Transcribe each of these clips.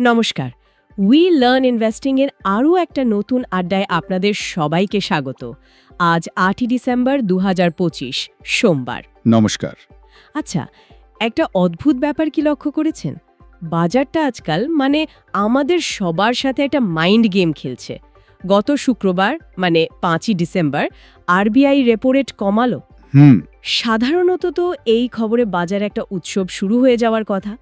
নমস্কার। We learn investing এর আরও একটা নতুন আড্ডায় আপনাদের সবাইকে স্বাগত। আজ আটই ডিসেম্বর দু হাজার পঁচিশ সোমবার। নমস্কার। আচ্ছা একটা অদ্ভুত ব্যাপার কি লক্ষ্য করেছেন? বাজারটা আজকাল মানে আমাদের সবার সাথে একটা মাইন্ড গেম খেলছে। গত শুক্রবার মানে পাঁচই ডিসেম্বর আরবিআই রেপো রেট কমালো। হুম। সাধারণত তো এই খবরে বাজারে একটা উৎসব শুরু হয়ে যাওয়ার কথা।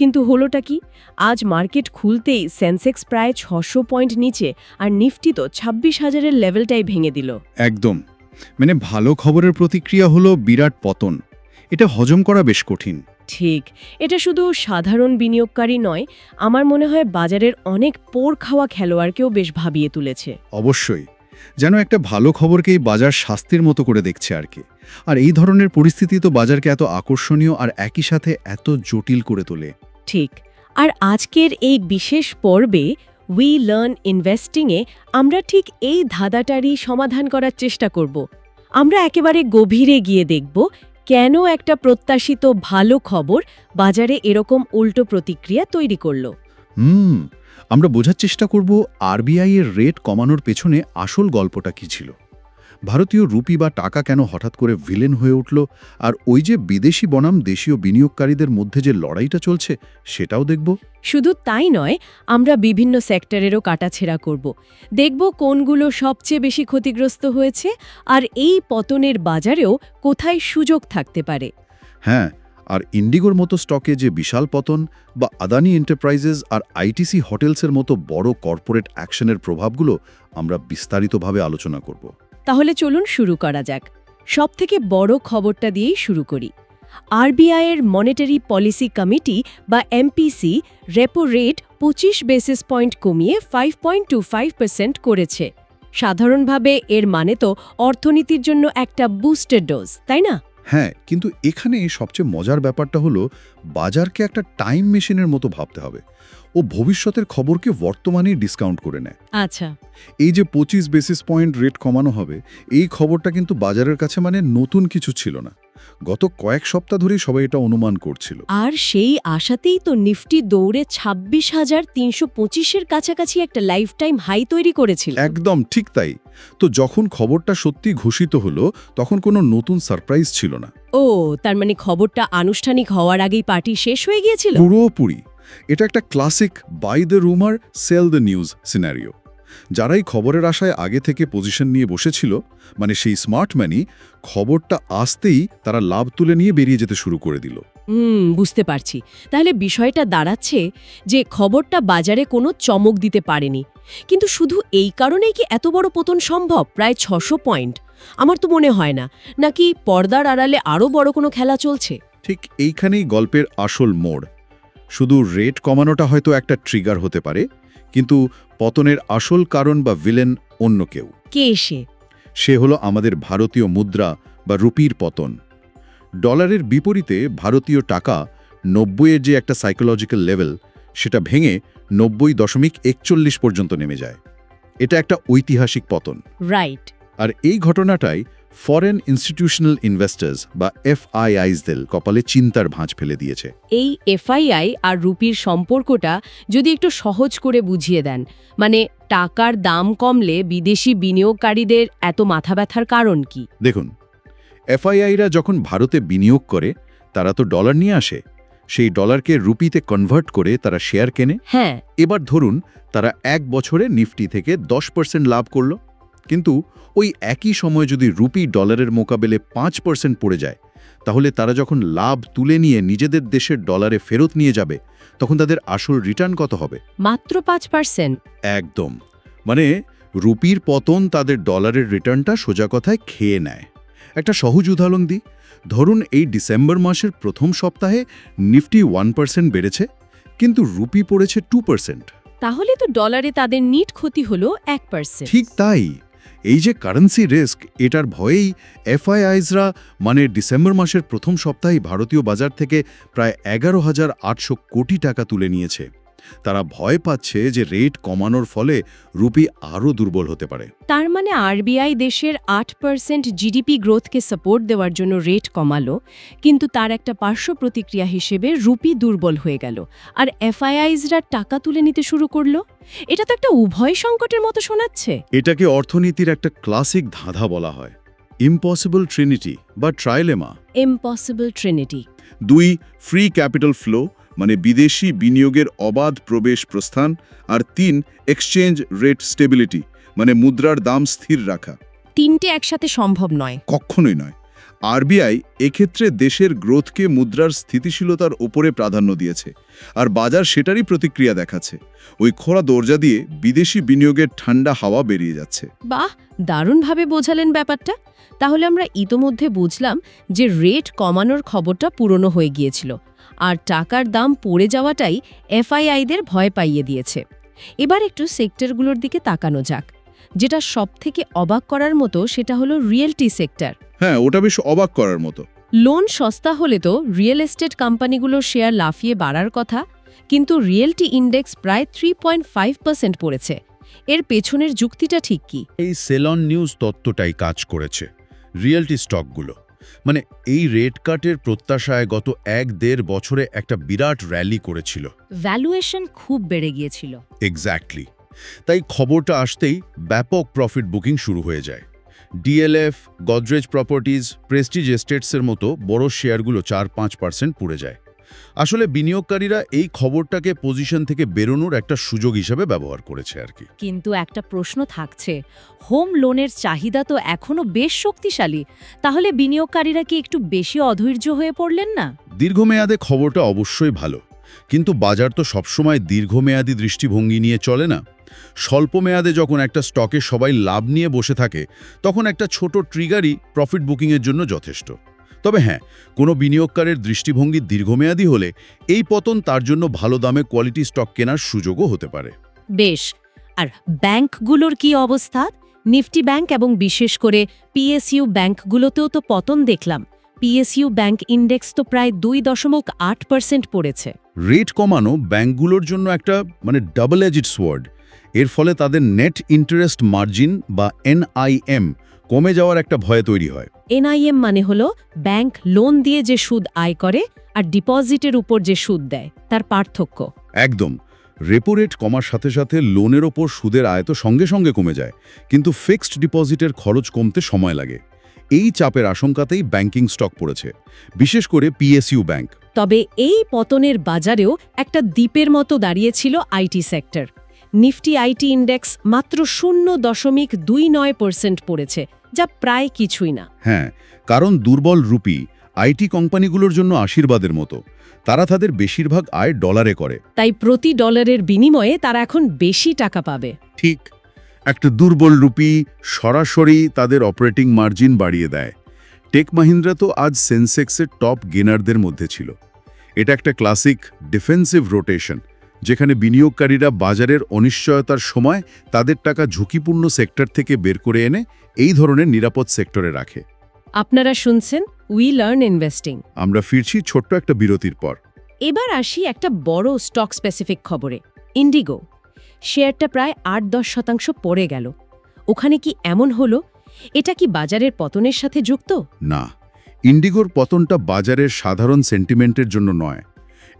কিন্তু হলোটা কি? আজ মার্কেট খুলতেই সেন্সেক্স প্রায় ছশো পয়েন্ট নিচে আর নিফটি তো ছাব্বিশ হাজারের লেভেলটাই ভেঙে দিল। একদম। মানে ভালো খবরের প্রতিক্রিয়া হলো বিরাট পতন। এটা হজম করা বেশ কঠিন। ঠিক। এটা শুধু সাধারণ বিনিয়োগকারী নয় আমার মনে হয় বাজারের অনেক পোর খাওয়া খেলোয়াড়কেও বেশ ভাবিয়ে তুলেছে। অবশ্যই। যেন একটা ভালো খবরকেই বাজার শাস্তির মতো করে দেখছে আর কি। আর এই ধরনের পরিস্থিতি তো বাজারকে এত আকর্ষণীয় আর একই সাথে এত জটিল করে তোলে। ঠিক। আর আজকের এই বিশেষ পর্বে উই লার্ন ইনভেস্টিংয়ে আমরা ঠিক এই ধাঁধাটারই সমাধান করার চেষ্টা করব। আমরা একেবারে গভীরে গিয়ে দেখব কেন একটা প্রত্যাশিত ভালো খবর বাজারে এরকম উল্টো প্রতিক্রিয়া তৈরি করল। হুম, আমরা বোঝার চেষ্টা করব আরবিআই এর রেট কমানোর পেছনে আসল গল্পটা কি ছিল। ভারতীয় রুপি বা টাকা কেন হঠাৎ করে ভিলেন হয়ে উঠল? আর ওই যে বিদেশি বনাম দেশীয় বিনিয়োগকারীদের মধ্যে যে লড়াইটা চলছে সেটাও দেখব? শুধু তাই নয় আমরা বিভিন্ন সেক্টরেরও কাটাছেড়া করব। দেখব কোনগুলো সবচেয়ে বেশি ক্ষতিগ্রস্ত হয়েছে আর এই পতনের বাজারেও কোথায় সুযোগ থাকতে পারে। হ্যাঁ আর ইন্ডিগোর মতো স্টকে যে বিশাল পতন বা আদানি এন্টারপ্রাইজেস আর আইটিসি হোটেলসের মতো বড় কর্পোরেট অ্যাকশনের প্রভাবগুলো আমরা বিস্তারিতভাবে আলোচনা করব। তাহলে চলুন শুরু করা যাক। সবথেকে বড় খবরটা দিয়েই শুরু করি। আরবিআইয়ের মনিটারি পলিসি কমিটি বা এমপিসি রেপো রেট পঁচিশ বেসিস পয়েন্ট কমিয়ে five point two five percent করেছে। সাধারণভাবে এর মানে তো অর্থনীতির জন্য একটা বুস্টার ডোজ, তাই না? হ্যাঁ কিন্তু এখানে সবচেয়ে মজার ব্যাপারটা হলো বাজারকে একটা টাইম মেশিনের মতো ভাবতে হবে। ও ভবিষ্যতের খবরকে বর্তমানেই ডিসকাউন্ট করে নেয়। আচ্ছা। এই যে পঁচিশ বেসিস পয়েন্ট রেট কমানো হবে এই খবরটা কিন্তু বাজারের কাছে মানে নতুন কিছু ছিল না। গত কয়েক সপ্তাহ ধরেই সবাই এটা অনুমান করছিল। আর সেই আশাতেই তো নিফটি দৌড়ে ছাব্বিশ হাজার তিনশো পঁচিশের কাছাকাছি একটা লাইফ টাইম হাই তৈরি করেছিল। একদম ঠিক তাই। তো যখন খবরটা সত্যি ঘোষিত হলো তখন কোনো নতুন সারপ্রাইজ ছিল না। ও তার মানে খবরটা আনুষ্ঠানিক হওয়ার আগেই পার্টি শেষ হয়ে গিয়েছিল? পুরোপুরি। এটা একটা classic buy the rumour sell the news scenario যারাই খবরের আশায় আগে থেকে পজিশন নিয়ে বসেছিল মানে সেই স্মার্ট ম্যানি খবরটা আসতেই তারা লাভ তুলে নিয়ে বেরিয়ে যেতে শুরু করে দিল। হুম বুঝতে পারছি। তাহলে বিষয়টা দাঁড়াচ্ছে যে খবরটা বাজারে কোনো চমক দিতে পারেনি। কিন্তু শুধু এই কারণেই কি এত বড় পতন সম্ভব? প্রায় ছশো পয়েন্ট। আমার তো মনে হয় না। নাকি পর্দার আড়ালে আরও বড় কোনো খেলা চলছে? ঠিক এইখানেই গল্পের আসল মোড়। শুধু রেট কমানোটা হয়তো একটা ট্রিগার হতে পারে কিন্তু পতনের আসল কারণ বা ভিলেন অন্য কেউ। কে এসে সে হলো আমাদের ভারতীয় মুদ্রা বা রুপির পতন। ডলারের বিপরীতে ভারতীয় টাকা নব্বইয়ের যে একটা সাইকোলজিক্যাল লেভেল সেটা ভেঙে নব্বই দশমিক একচল্লিশ পর্যন্ত নেমে যায়। এটা একটা ঐতিহাসিক পতন। রাইট আর এই ঘটনাটাই ফরেন ইনস্টিটিউশনাল ইনভেস্টার্স বা এফআইআইসদের কপালে চিন্তার ভাঁজ ফেলে দিয়েছে। এই এফআইআই আর রুপির সম্পর্কটা যদি একটু সহজ করে বুঝিয়ে দেন মানে টাকার দাম কমলে বিদেশি বিনিয়োগকারীদের এত মাথা ব্যথার কারণ কি? দেখুন এফআইআইরা যখন ভারতে বিনিয়োগ করে তারা তো ডলার নিয়ে আসে। সেই ডলারকে রুপিতে কনভার্ট করে তারা শেয়ার কেনে। হ্যাঁ। এবার ধরুন তারা এক বছরে নিফটি থেকে দশ পার্সেন্ট লাভ করল। কিন্তু ওই একই সময় যদি রুপি ডলারের মোকাবেলে পাঁচ পার্সেন্ট পড়ে যায় তাহলে তারা যখন লাভ তুলে নিয়ে নিজেদের দেশের ডলারে ফেরত নিয়ে যাবে তখন তাদের আসল রিটার্ন কত হবে? মাত্র পাঁচ পার্সেন্ট একদম। মানে রুপির পতন তাদের ডলারের রিটার্নটা সোজা কথায় খেয়ে নেয়। একটা সহজ উদাহরণ দিই। ধরুন এই ডিসেম্বর মাসের প্রথম সপ্তাহে নিফটি ওয়ান পার্সেন্ট বেড়েছে কিন্তু রুপি পড়েছে টু পার্সেন্ট। তাহলে তো ডলারে তাদের নিট ক্ষতি হলো এক পার্সেন্ট। ঠিক তাই। এই যে কারেন্সি রিস্ক এটার ভয়েই এফআইআইসরা মানে ডিসেম্বর মাসের প্রথম সপ্তাহে ভারতীয় বাজার থেকে প্রায় এগারো হাজার আটশো কোটি টাকা তুলে নিয়েছে। তারা ভয় পাচ্ছে যে রেট কমানোর ফলে রুপি আরও দুর্বল হতে পারে। তার মানে আরবিআই দেশের আট পার্সেন্ট জিডিপি গ্রোথকে সাপোর্ট দেওয়ার জন্য রেট কমালো কিন্তু তার একটা পার্শ্ব প্রতিক্রিয়া হিসেবে রুপি দুর্বল হয়ে গেল। আর এফআইআইজরা টাকা তুলে নিতে শুরু করল? এটা তো একটা উভয় সংকটের মতো শোনাচ্ছে। এটাকে অর্থনীতির একটা ক্লাসিক ধাঁধা বলা হয়। ইম্পসিবল ট্রিনিটি বা ট্রাইলেমা। Impossible trinity. দুই ফ্রি ক্যাপিটাল ফ্লো মানে বিদেশি বিনিয়োগের অবাধ প্রবেশ প্রস্থান আর তিন এক্সচেঞ্জ রেট স্টেবিলিটি মানে মুদ্রার দাম স্থির রাখা। তিনটে একসাথে সম্ভব নয়। কখনোই নয়। আরবিআই এক্ষেত্রে দেশের গ্রোথকে মুদ্রার স্থিতিশীলতার ওপরে প্রাধান্য দিয়েছে আর বাজার সেটারই প্রতিক্রিয়া দেখাচ্ছে। ওই খোলা দরজা দিয়ে বিদেশি বিনিয়োগের ঠান্ডা হাওয়া বেরিয়ে যাচ্ছে। বাহ দারুণভাবে বোঝালেন ব্যাপারটা। তাহলে আমরা ইতোমধ্যে বুঝলাম যে রেট কমানোর খবরটা পুরনো হয়ে গিয়েছিল। আর টাকার দাম পড়ে যাওয়াটাই এফআইআইদের ভয় পাইয়ে দিয়েছে। এবার একটু সেক্টরগুলোর দিকে তাকানো যাক। যেটা সবথেকে অবাক করার মতো সেটা হলো রিয়েলটি সেক্টর। হ্যাঁ ওটা বেশ অবাক করার মতো। লোন সস্তা হলে তো রিয়েল এস্টেট কোম্পানিগুলোর শেয়ার লাফিয়ে বাড়ার কথা কিন্তু রিয়েলটি ইন্ডেক্স প্রায় থ্রি পয়েন্ট ফাইভ পার্সেন্ট পড়েছে। এর পেছনের যুক্তিটা ঠিক কি? এই সেলন নিউজ তত্ত্বটাই কাজ করেছে রিয়েলটি স্টকগুলো। মানে এই রেড কাটের প্রত্যাশায় গত এক দেড় বছরে একটা বিরাট র্যালি করেছিল। ভ্যালুয়েশন খুব বেড়ে গিয়েছিল। এক্স্যাক্টলি তাই খবরটা আসতেই ব্যাপক প্রফিট বুকিং শুরু হয়ে যায়। ডিএলএফ গডরেজ প্রপার্টিজ প্রেস্টিজ এস্টেটসের মতো বড় শেয়ারগুলো চার পাঁচ পার্সেন্ট পুড়ে যায়। আসলে বিনিয়োগকারীরা এই খবরটাকে পজিশন থেকে বেরোনোর একটা সুযোগ হিসেবে ব্যবহার করেছে আর কি। কিন্তু একটা প্রশ্ন থাকছে হোম লোনের চাহিদা তো এখনও বেশ শক্তিশালী তাহলে বিনিয়োগকারীরা কি একটু বেশি অধৈর্য হয়ে পড়লেন না? দীর্ঘমেয়াদে খবরটা অবশ্যই ভালো কিন্তু বাজার তো সবসময় দীর্ঘমেয়াদী দৃষ্টিভঙ্গি নিয়ে চলে না। স্বল্প মেয়াদে যখন একটা স্টকে সবাই লাভ নিয়ে বসে থাকে তখন একটা ছোট ট্রিগারই প্রফিট বুকিংয়ের জন্য যথেষ্ট। তবে হ্যাঁ কোনো বিনিয়োগকারের দৃষ্টিভঙ্গি দীর্ঘমেয়াদী হলে এই পতন তার জন্য ভালো দামে কোয়ালিটি স্টক কেনার সুযোগও হতে পারে। বেশ আর ব্যাংকগুলোর কি অবস্থা? নিফটি ব্যাংক এবং বিশেষ করে পিএসইউ ব্যাংকগুলোতেও তো পতন দেখলাম। পিএসইউ ব্যাংক ইন্ডেক্স তো প্রায় দুই দশমিক আট পার্সেন্ট পড়েছে। রেট কমানো ব্যাংকগুলোর জন্য একটা মানে ডাবল এজিড সোয়ার্ড এর ফলে তাদের নেট ইন্টারেস্ট মার্জিন বা এনআইএম কমে যাওয়ার একটা ভয় তৈরি হয়। এনআইএম মানে হলো ব্যাংক লোন দিয়ে যে সুদ আয় করে আর ডিপোজিটের উপর যে সুদ দেয় তার পার্থক্য। একদম। রেপো রেট কমার সাথে সাথে লোনের ওপর সুদের আয় তো সঙ্গে সঙ্গে কমে যায় কিন্তু ফিক্সড ডিপোজিটের খরচ কমতে সময় লাগে। এই চাপের আশঙ্কাতেই ব্যাংকিং স্টক পড়েছে বিশেষ করে পিএসইউ ব্যাংক তবে এই পতনের বাজারেও একটা দ্বীপের মতো দাঁড়িয়েছিল IT sector. Nifty IT index মাত্র শূন্য দশমিক দুই নয় পার্সেন্ট পড়েছে যা প্রায় কিছুই না। হ্যাঁ কারণ দুর্বল রুপি আইটি কোম্পানিগুলোর জন্য আশীর্বাদের মতো। তারা তাদের বেশিরভাগ আয় ডলারে করে। তাই প্রতি ডলারের বিনিময়ে তারা এখন বেশি টাকা পাবে। ঠিক একটা দুর্বল রুপি সরাসরি তাদের অপারেটিং মার্জিন বাড়িয়ে দেয়। টেক মাহিন্দ্রা তো আজ সেন্সেক্সের টপ গেনারদের মধ্যে ছিল। এটা একটা ক্লাসিক ডিফেন্সিভ রোটেশন। যেখানে বিনিয়োগকারীরা বাজারের অনিশ্চয়তার সময় তাদের টাকা ঝুঁকিপূর্ণ সেক্টর থেকে বের করে এনে এই ধরনের নিরাপদ সেক্টরে রাখে। আপনারা শুনছেন উই লার্ন ইনভেস্টিং আমরা ফিরছি ছোট্ট একটা বিরতির পর। এবার আসি একটা বড় স্টক স্পেসিফিক খবরে। ইন্ডিগো শেয়ারটা প্রায় আট দশ শতাংশ পড়ে গেল। ওখানে কি এমন হলো? এটা কি বাজারের পতনের সাথে যুক্ত? না। ইন্ডিগোর পতনটা বাজারের সাধারণ সেন্টিমেন্টের জন্য নয়।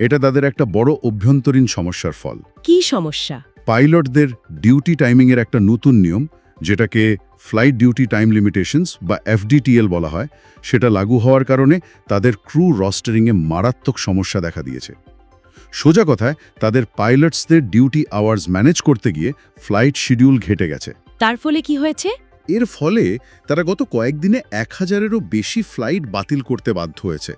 এটা তাদের একটা বড় অভ্যন্তরীণ সমস্যার ফল। কি সমস্যা? পাইলটদের ডিউটি টাইমিংয়ের একটা নতুন নিয়ম যেটাকে ফ্লাইট ডিউটি টাইম লিমিটেশনস বা এফডিটিএল বলা হয় সেটা লাগু হওয়ার কারণে তাদের ক্রু রস্টারিংয়ে মারাত্মক সমস্যা দেখা দিয়েছে। সোজা কথায় তাদের পাইলটসদের ডিউটি আওয়ার্স ম্যানেজ করতে গিয়ে ফ্লাইট শিডিউল ঘেটে গেছে। তার ফলে কি হয়েছে? এর ফলে তারা গত কয়েকদিনে এক হাজারেরও বেশি ফ্লাইট বাতিল করতে বাধ্য হয়েছে।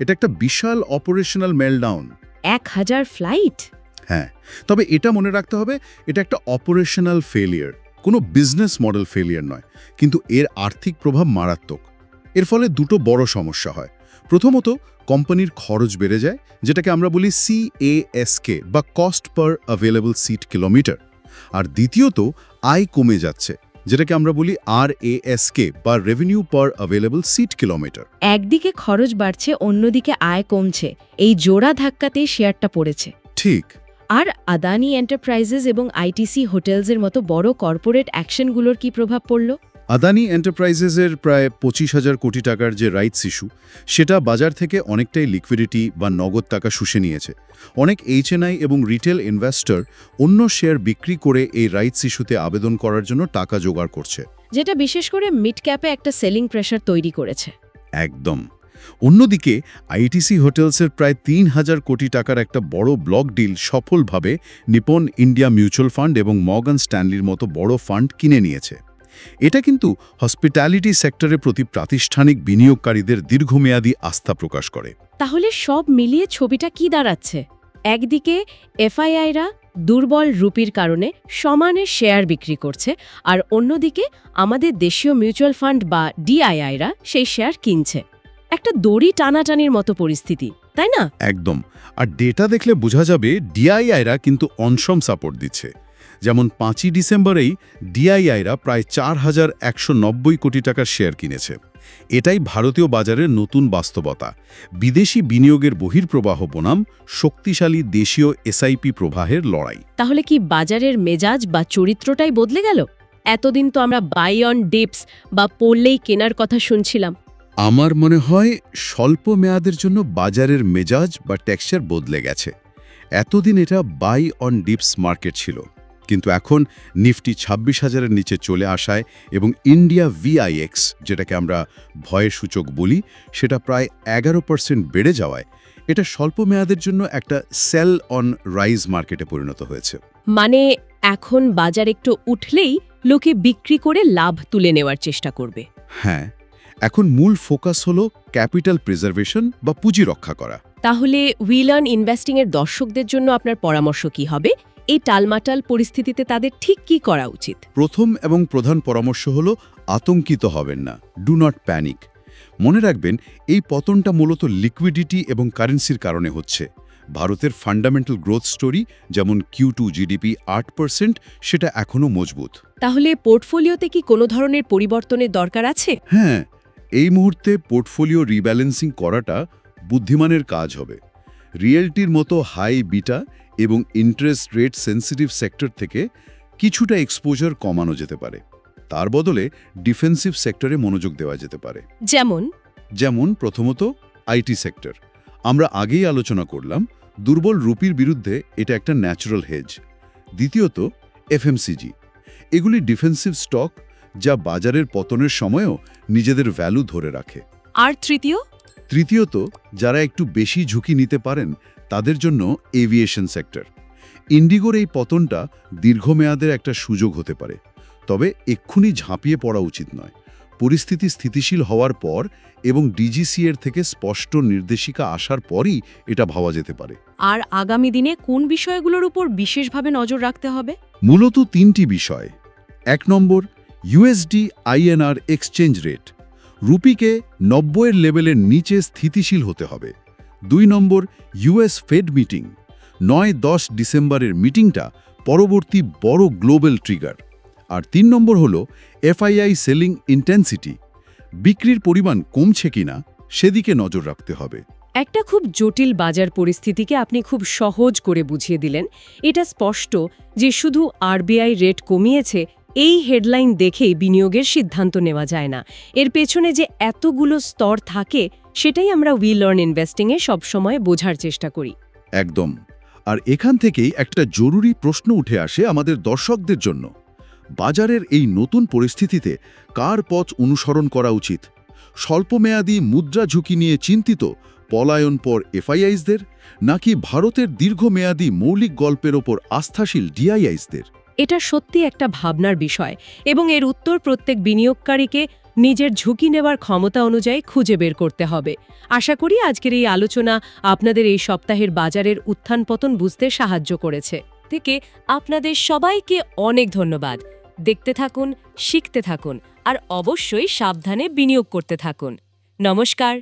এটা একটা বিশাল অপারেশনাল মেলডাউন এক হাজার ফ্লাইট হ্যাঁ তবে এটা মনে রাখতে হবে এটা একটা অপারেশনাল ফেলিয়ার কোনো বিজনেস মডেল ফেলিয়ার নয় কিন্তু এর আর্থিক প্রভাব মারাত্মক। এর ফলে দুটো বড় সমস্যা হয়। প্রথমত কোম্পানির খরচ বেড়ে যায় যেটাকে আমরা বলি সিএএসকে বা cost per available seat kilometre আর দ্বিতীয়ত আয় কমে যাচ্ছে। যেটাকে আমরা বলি আর এএসকে বা revenue per available seat kilometre একদিকে খরচ বাড়ছে অন্যদিকে আয় কমছে। এই জোড়া ধাক্কাতেই শেয়ারটা পড়েছে। ঠিক। আর আদানি এন্টারপ্রাইজেস এবং আইটিসি হোটেলসের মতো বড় কর্পোরেট অ্যাকশনগুলোর কি প্রভাব পড়ল? আদানি এন্টারপ্রাইজেসের প্রায় পঁচিশ হাজার কোটি টাকার যে রাইটস ইস্যু সেটা বাজার থেকে অনেকটাই লিকুইডিটি বা নগদ টাকা শুষে নিয়েছে। অনেক এইচএনআই এবং রিটেল ইনভেস্টর অন্য শেয়ার বিক্রি করে এই রাইটস ইস্যুতে আবেদন করার জন্য টাকা জোগাড় করছে। যেটা বিশেষ করে মিড ক্যাপে একটা সেলিং প্রেশার তৈরি করেছে। একদম। অন্যদিকে আইটিসি হোটেলসের প্রায় তিন হাজার কোটি টাকার একটা বড় ব্লক ডিল সফলভাবে নিপন ইন্ডিয়া মিউচুয়াল ফান্ড এবং মর্গান স্ট্যানলির মতো বড় ফান্ড কিনে নিয়েছে। এটা কিন্তু হসপিটালিটি সেক্টরে প্রতি প্রাতিষ্ঠানিক বিনিয়োগকারীদের দীর্ঘমেয়াদী আস্থা প্রকাশ করে। তাহলে সব মিলিয়ে ছবিটা কি দাঁড়াচ্ছে? একদিকে এফআইআইরা দুর্বল রুপির কারণে সমানে শেয়ার বিক্রি করছে আর অন্যদিকে আমাদের দেশীয় মিউচুয়াল ফান্ড বা ডিআইআইরা সেই শেয়ার কিনছে। একটা দড়ি টানাটানির মতো পরিস্থিতি তাই না? একদম। আর ডেটা দেখলে বোঝা যাবে ডিআইআইরা কিন্তু অনসম সাপোর্ট দিচ্ছে। যেমন পাঁচই ডিসেম্বরেই ডিআইআইরা প্রায় চার হাজার একশো নব্বই কোটি টাকার শেয়ার কিনেছে। এটাই ভারতীয় বাজারের নতুন বাস্তবতা। বিদেশি বিনিয়োগের বহির্প্রবাহ বনাম শক্তিশালী দেশীয় এসআইপি প্রবাহের লড়াই। তাহলে কি বাজারের মেজাজ বা চরিত্রটাই বদলে গেল? এতদিন তো আমরা বাই অন ডিপস বা পড়লেই কেনার কথা শুনছিলাম। আমার মনে হয় স্বল্প মেয়াদের জন্য বাজারের মেজাজ বা টেক্সচার বদলে গেছে। এতদিন এটা বাই অন ডিপস মার্কেট ছিল। কিন্তু এখন নিফটি ছাব্বিশ হাজারের নিচে চলে আসায় এবং ইন্ডিয়া ভিআইএক্স যেটাকে আমরা ভয়ের সূচক বলি সেটা প্রায় এগারো পার্সেন্ট বেড়ে যাওয়ায়। এটা স্বল্প মেয়াদের জন্য একটা সেল অন রাইজ মার্কেটে পরিণত হয়েছে। মানে এখন বাজার একটু উঠলেই লোকে বিক্রি করে লাভ তুলে নেওয়ার চেষ্টা করবে। হ্যাঁ এখন মূল ফোকাস হলো ক্যাপিটাল প্রিজার্ভেশন বা পুঁজি রক্ষা করা। তাহলে উইলার্ন ইনভেস্টিংয়ের দর্শকদের জন্য আপনার পরামর্শ কি হবে? এই টালমাটাল পরিস্থিতিতে তাদের ঠিক কি করা উচিত? প্রথম এবং প্রধান পরামর্শ হল আতঙ্কিত হবেন না। ডু নট প্যানিক মনে রাখবেন এই পতনটা মূলত লিকুইডিটি এবং কারেন্সির কারণে হচ্ছে। ভারতের ফান্ডামেন্টাল গ্রোথ স্টোরি যেমন কিউ টু জিডিপি আট পার্সেন্ট সেটা এখনও মজবুত। তাহলে পোর্টফোলিওতে কি কোনো ধরনের পরিবর্তনের দরকার আছে? হ্যাঁ এই মুহূর্তে পোর্টফোলিও রিব্যালেন্সিং করাটা বুদ্ধিমানের কাজ হবে। রিয়েলটির মতো হাই বিটা এবং ইন্টারেস্ট রেট সেন্সিটিভ সেক্টর থেকে কিছুটা এক্সপোজার কমানো যেতে পারে। তার বদলে ডিফেন্সিভ সেক্টরে মনোযোগ দেওয়া যেতে পারে। যেমন? যেমন প্রথমত আইটি সেক্টর। আমরা আগেই আলোচনা করলাম দুর্বল রুপির বিরুদ্ধে এটা একটা ন্যাচারাল হেজ। দ্বিতীয়ত এফএমসিজি। এগুলি ডিফেন্সিভ স্টক যা বাজারের পতনের সময়ও নিজেদের ভ্যালু ধরে রাখে। আর তৃতীয়? তৃতীয়ত যারা একটু বেশি ঝুঁকি নিতে পারেন তাদের জন্য এভিয়েশন সেক্টর। ইন্ডিগোর এই পতনটা দীর্ঘমেয়াদের একটা সুযোগ হতে পারে। তবে এক্ষুনি ঝাঁপিয়ে পড়া উচিত নয়। পরিস্থিতি স্থিতিশীল হওয়ার পর এবং ডিজিসিএর থেকে স্পষ্ট নির্দেশিকা আসার পরই এটা ভাবা যেতে পারে। আর আগামী দিনে কোন বিষয়গুলোর উপর বিশেষভাবে নজর রাখতে হবে? মূলত তিনটি বিষয়। এক নম্বর ইউএসডি আইএনআর এক্সচেঞ্জ রেট। রুপিকে নব্বইয়ের লেভেলের নিচে স্থিতিশীল হতে হবে। দুই নম্বর ইউএস ফেড মিটিং। নয় দশ ডিসেম্বরের মিটিংটা পরবর্তী বড় গ্লোবাল ট্রিগার। আর তিন নম্বর হল এফআইআই সেলিং ইন্টেন্সিটি। বিক্রির পরিমাণ কমছে কিনা সেদিকে নজর রাখতে হবে। একটা খুব জটিল বাজার পরিস্থিতিকে আপনি খুব সহজ করে বুঝিয়ে দিলেন। এটা স্পষ্ট যে শুধু আরবিআই রেট কমিয়েছে এই হেডলাইন দেখেই বিনিয়োগের সিদ্ধান্ত নেওয়া যায় না। এর পেছনে যে এতগুলো স্তর থাকে, সেটাই আমরা উই লার্ন ইনভেস্টিংয়ে সবসময় বোঝার চেষ্টা করি। একদম। আর এখান থেকেই একটা জরুরি প্রশ্ন উঠে আসে আমাদের দর্শকদের জন্য। বাজারের এই নতুন পরিস্থিতিতে কার পথ অনুসরণ করা উচিত? স্বল্পমেয়াদী মুদ্রা ঝুঁকি নিয়ে চিন্তিত পলায়ন পর এফআইআইসদের, নাকি ভারতের দীর্ঘমেয়াদী মৌলিক গল্পের ওপর আস্থাশীল ডিআইআইসদের? এটা সত্যি একটা ভাবনার বিষয় এবং এর উত্তর প্রত্যেক বিনিয়োগকারীকে নিজের ঝুঁকি নেওয়ার ক্ষমতা অনুযায়ী খুঁজে বের করতে হবে। আশা করি আজকের এই আলোচনা আপনাদের এই সপ্তাহের বাজারের উত্থান পতন বুঝতে সাহায্য করেছে। থেকে আপনাদের সবাইকে অনেক ধন্যবাদ। দেখতে থাকুন, শিখতে থাকুন, আর অবশ্যই সাবধানে বিনিয়োগ করতে থাকুন। নমস্কার।